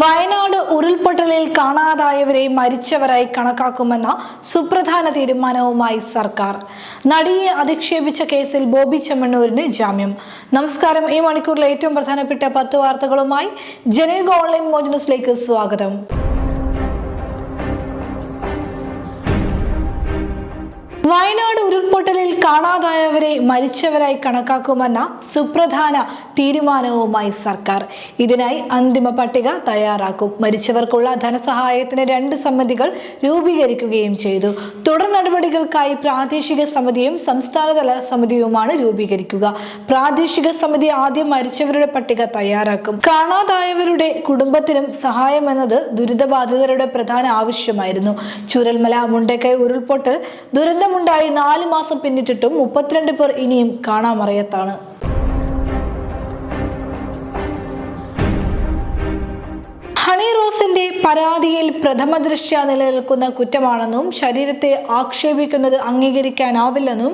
വയനാട് ഉരുൾപൊട്ടലിൽ കാണാതായവരെ മരിച്ചവരായി കണക്കാക്കുമെന്ന സുപ്രധാന തീരുമാനവുമായി സർക്കാർ. നടിയെ അധിക്ഷേപിച്ച കേസിൽ ബോബി ചെമ്മണ്ണൂരിന് ജാമ്യം. നമസ്കാരം. ഈ മണിക്കൂറിലെ ഏറ്റവും പ്രധാനപ്പെട്ട പത്ത് വാർത്തകളുമായി ജനയുഗ ഓൺലൈൻ മോജനസിലേക്ക് സ്വാഗതം. വയനാട് ഉരുൾപൊട്ടലിൽ കാണാതായവരെ മരിച്ചവരായി കണക്കാക്കുമെന്ന സുപ്രധാന തീരുമാനവുമായി സർക്കാർ. ഇതിനായി അന്തിമ പട്ടിക തയ്യാറാക്കും. മരിച്ചവർക്കുള്ള ധനസഹായത്തിന് രണ്ട് സമിതികൾ രൂപീകരിക്കുകയും ചെയ്തു. തുടർ നടപടികൾക്കായി പ്രാദേശിക സമിതിയും സംസ്ഥാനതല സമിതിയുമാണ് രൂപീകരിക്കുക. പ്രാദേശിക സമിതി ആദ്യം മരിച്ചവരുടെ പട്ടിക തയ്യാറാക്കും. കാണാതായവരുടെ കുടുംബത്തിനും സഹായമെന്നത് ദുരിതബാധിതരുടെ പ്രധാന ആവശ്യമായിരുന്നു. ചുരൽമല മുണ്ടക്കൈ ഉരുൾപൊട്ടൽ ദുരന്തമുണ്ടായി നാല് മാസം പിന്നിട്ടിട്ടും മുപ്പത്തിരണ്ട് പേർ ഇനിയും കാണാമറയത്താണ്. പരാതിയിൽ പ്രഥമ ദൃഷ്ട്യ നിലനിൽക്കുന്ന കുറ്റമാണെന്നും ശരീരത്തെ ആക്ഷേപിക്കുന്നത് അംഗീകരിക്കാനാവില്ലെന്നും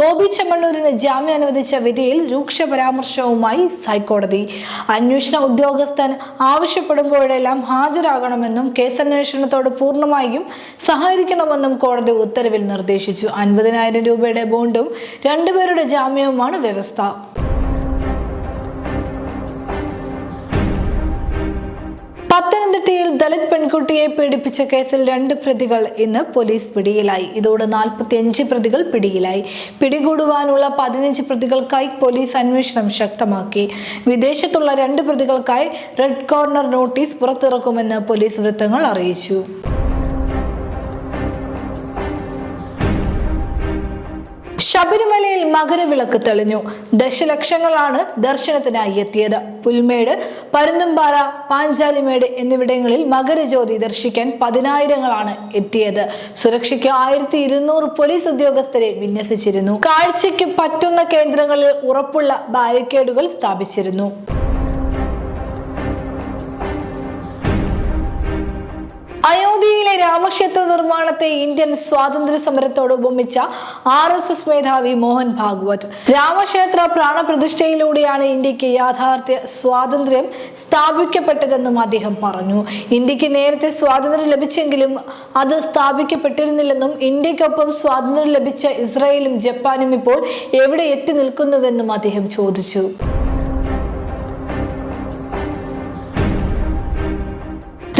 ബോബി ചെമ്മണ്ണൂരിന് ജാമ്യം അനുവദിച്ച വിധിയിൽ രൂക്ഷ പരാമർശവുമായി ഹൈക്കോടതി. അന്വേഷണ ഉദ്യോഗസ്ഥൻ ആവശ്യപ്പെടുമ്പോഴെല്ലാം ഹാജരാകണമെന്നും കേസന്വേഷണത്തോട് പൂർണമായും സഹകരിക്കണമെന്നും കോടതി ഉത്തരവിൽ നിർദ്ദേശിച്ചു. അൻപതിനായിരം രൂപയുടെ ബോണ്ടും രണ്ടുപേരുടെ ജാമ്യവുമാണ് വ്യവസ്ഥ. ദളിത് പെൺകുട്ടിയെ പീഡിപ്പിച്ച കേസിൽ രണ്ട് പ്രതികൾ ഇന്ന് പോലീസ് പിടിയിലായി. ഇതോടെ നാൽപ്പത്തിയഞ്ച് പ്രതികൾ പിടിയിലായി. പിടികൂടുവാനുള്ള പതിനഞ്ച് പ്രതികൾക്കായി പോലീസ് അന്വേഷണം ശക്തമാക്കി. വിദേശത്തുള്ള രണ്ട് പ്രതികൾക്കായി റെഡ് കോർണർ നോട്ടീസ് പുറത്തിറക്കുമെന്ന് പോലീസ് വൃത്തങ്ങൾ അറിയിച്ചു. ശബരിമലയിൽ മകരവിളക്ക് തെളിഞ്ഞു. ദശലക്ഷങ്ങളാണ് ദർശനത്തിനായി എത്തിയത്. പുൽമേട് പരുന്തുംപാറ പാഞ്ചാലിമേട് എന്നിവിടങ്ങളിൽ മകരജ്യോതി ദർശിക്കാൻ പതിനായിരങ്ങളാണ് എത്തിയത്. സുരക്ഷയ്ക്ക് ആയിരത്തി ഇരുന്നൂറ് പോലീസ് ഉദ്യോഗസ്ഥരെ വിന്യസിച്ചിരുന്നു. കാഴ്ചയ്ക്ക് പറ്റുന്ന കേന്ദ്രങ്ങളിൽ ഉറപ്പുള്ള ബാരിക്കേഡുകൾ സ്ഥാപിച്ചിരുന്നു. രാമക്ഷേത്ര നിർമ്മാണത്തെ ഇന്ത്യൻ സ്വാതന്ത്ര്യ സമരത്തോട് ഉപമിച്ച ആർ എസ് എസ് മേധാവി മോഹൻ ഭാഗവത്. രാമക്ഷേത്ര പ്രാണപ്രതിഷ്ഠയിലൂടെയാണ് ഇന്ത്യയ്ക്ക് യാഥാർത്ഥ്യ സ്വാതന്ത്ര്യം സ്ഥാപിക്കപ്പെട്ടതെന്നും അദ്ദേഹം പറഞ്ഞു. ഇന്ത്യയ്ക്ക് നേരത്തെ സ്വാതന്ത്ര്യം ലഭിച്ചെങ്കിലും അത് സ്ഥാപിക്കപ്പെട്ടിരുന്നില്ലെന്നും ഇന്ത്യക്കൊപ്പം സ്വാതന്ത്ര്യം ലഭിച്ച ഇസ്രായേലും ജപ്പാനും ഇപ്പോൾ എവിടെ എത്തി നിൽക്കുന്നുവെന്നും അദ്ദേഹം ചോദിച്ചു.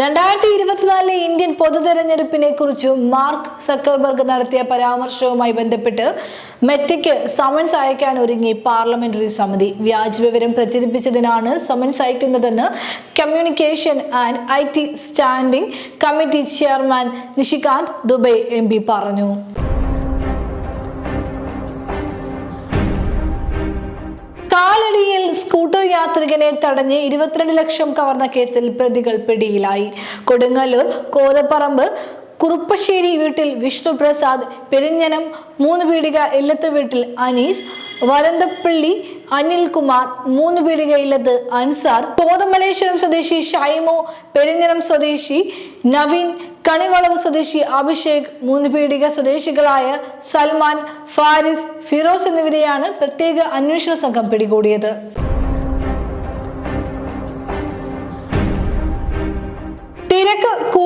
രണ്ടായിരത്തി ഇരുപത്തിനാലിലെ ഇന്ത്യൻ പൊതു തെരഞ്ഞെടുപ്പിനെ കുറിച്ച് മാർക്ക് സക്കർബർഗ് നടത്തിയ പരാമർശവുമായി ബന്ധപ്പെട്ട് മെറ്റയ്ക്ക് സമൻസ് അയക്കാൻ ഒരുങ്ങി പാർലമെന്ററി സമിതി. വ്യാജവിവരം പ്രചരിപ്പിച്ചതിനാണ് summons അയക്കുന്നതെന്ന് communication and I T standing committee chairman Nishikant Dubey M പറഞ്ഞു. കാലടിയിൽ സ്കൂട്ടർ യാത്രികനെ തടഞ്ഞ് ഇരുപത്തിരണ്ട് ലക്ഷം കവർന്ന കേസിൽ പ്രതികൾ പിടിയിലായി. കൊടുങ്ങല്ലൂർ കോതപ്പറമ്പ് കുറുപ്പശ്ശേരി വീട്ടിൽ വിഷ്ണു പ്രസാദ് പെരിഞ്ഞനം മൂന്ന് പീടിക ഇല്ലത്ത് വീട്ടിൽ അനീസ് വരന്തപ്പള്ളി അനിൽകുമാർ മൂന്ന് പീടിക ഇല്ലത്ത് അൻസാർ കോതമലേശ്വരം സ്വദേശി ഷൈമോ പെരിഞ്ഞനം സ്വദേശി നവീൻ കണിവളവ് സ്വദേശി അഭിഷേക് മൂന്ന് പീടിക സ്വദേശികളായ സൽമാൻ ഫാരിസ് ഫിറോസ് എന്നിവരെയാണ് പ്രത്യേക അന്വേഷണ സംഘം പിടികൂടിയത്.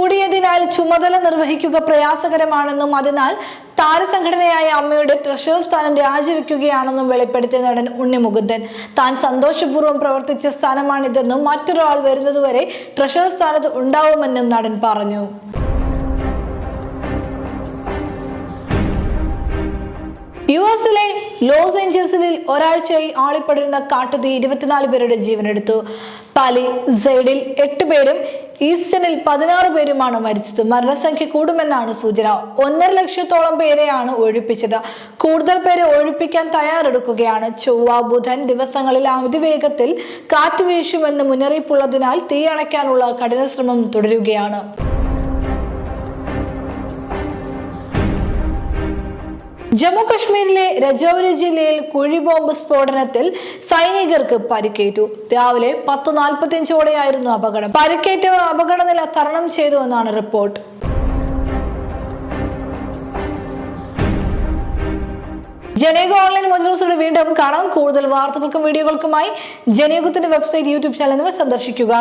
കൂടിയതിനാൽ ചുമതല നിർവഹിക്കുക പ്രയാസകരമാണെന്നും അതിനാൽ താരസംഘടനയായ അമ്മയുടെ ട്രഷറർ സ്ഥാനം രാജിവെക്കുകയാണെന്നും വെളിപ്പെടുത്തിയ നടൻ ഉണ്ണി മുകുന്ദൻ താൻ സന്തോഷപൂർവം പ്രവർത്തിച്ച സ്ഥാനമാണിതെന്നും മറ്റൊരാൾ വരുന്നതുവരെ ട്രഷറർ സ്ഥാനത്ത് ഉണ്ടാവുമെന്നും നടൻ പറഞ്ഞു. യു എസിലെ ലോസ് ഏഞ്ചൽസിൽ ഒരാഴ്ചയായി ആളിപ്പടരുന്ന കാട്ടുതീ ഇരുപത്തിനാല് പേരുടെ ജീവനെടുത്തു. പാലി സൈഡിൽ എട്ട് പേരും ഈസ്റ്റണിൽ പതിനാറ് പേരുമാണ് മരിച്ചത്. മരണസംഖ്യ കൂടുമെന്നാണ് സൂചന. ഒന്നര ലക്ഷത്തോളം പേരെയാണ് ഒഴിപ്പിച്ചത്. കൂടുതൽ പേരെ ഒഴിപ്പിക്കാൻ തയ്യാറെടുക്കുകയാണ്. ചൊവ്വ ബുധൻ ദിവസങ്ങളിൽ അതിവേഗത്തിൽ കാറ്റ് വീശുമെന്ന് മുന്നറിയിപ്പുള്ളതിനാൽ തീയണയ്ക്കാനുള്ള കഠിന ശ്രമം തുടരുകയാണ്. ജമ്മു കശ്മീരിലെ രജൌരി ജില്ലയിൽ കുഴിബോംബ് സ്ഫോടനത്തിൽ സൈനികർക്ക് പരിക്കേറ്റു. രാവിലെ പത്ത് നാൽപ്പത്തിയഞ്ചോടെയായിരുന്നു അപകടം. പരിക്കേറ്റവർ അപകടനില തരണം ചെയ്തു എന്നാണ് റിപ്പോർട്ട്. ജനേഗ ഓൺലൈൻ മൊജൂസിലൂടെ വീണ്ടും കാണാം. കൂടുതൽ വാർത്തകൾക്കും വീഡിയോകൾക്കുമായി ജനേകത്തിന്റെ വെബ്സൈറ്റ് യൂട്യൂബ് ചാനൽ എന്നിവ സന്ദർശിക്കുക.